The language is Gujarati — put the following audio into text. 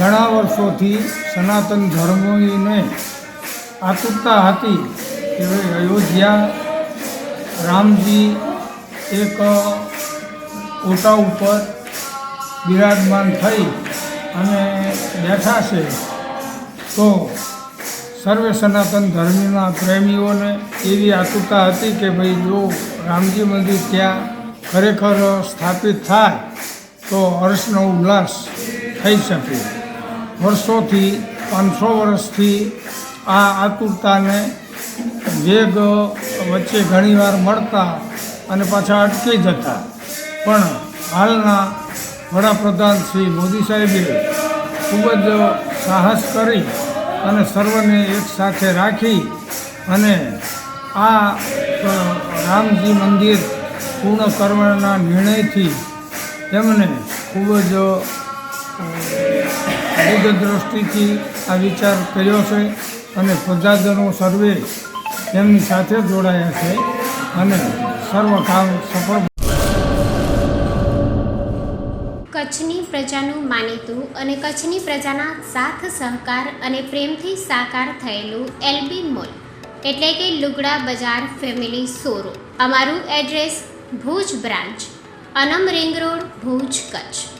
ઘણા વર્ષોથી સનાતન ધર્મોને આતુરતા હતી કે અયોધ્યા રામજી એક ઓટા ઉપર બિરાજમાન થઈ અને બેઠા છે. તો સર્વે સનાતન ધર્મના પ્રેમીઓને એવી આતુરતા હતી કે ભાઈ જો રામજી મંદિર ત્યાં ખરેખર સ્થાપિત થાય તો હર્ષનો ઉલ્લાસ થઈ શકે. વર્ષોથી, પાંચસો વર્ષથી આ આતુરતાને વેગ વચ્ચે ઘણીવાર મળતા અને પાછા અટકી જતા. પણ હાલના વડાપ્રધાન શ્રી મોદી સાહેબે ખૂબ જ સાહસ કરી અને સર્વને એક સાથે રાખી અને આ રામજી મંદિર પૂર્ણ કરવાના નિર્ણયથી તેમને ખૂબ જ દૂરદ્રષ્ટિથી આ વિચાર કર્યો છે અને પ્રજાજનો સર્વે તેમની સાથે જોડાયા છે અને સર્વ કામ સફળ કચ્છની પ્રજાનું માનીતું અને કચ્છની પ્રજાના સાથ, સહકાર અને પ્રેમથી સાકાર થયેલું એલબી મોલ, એટલે કે લુગડા બજાર ફેમિલી શોરૂમ. અમારું address Bhuj branch, Anam ring road, Bhuj, Kutch.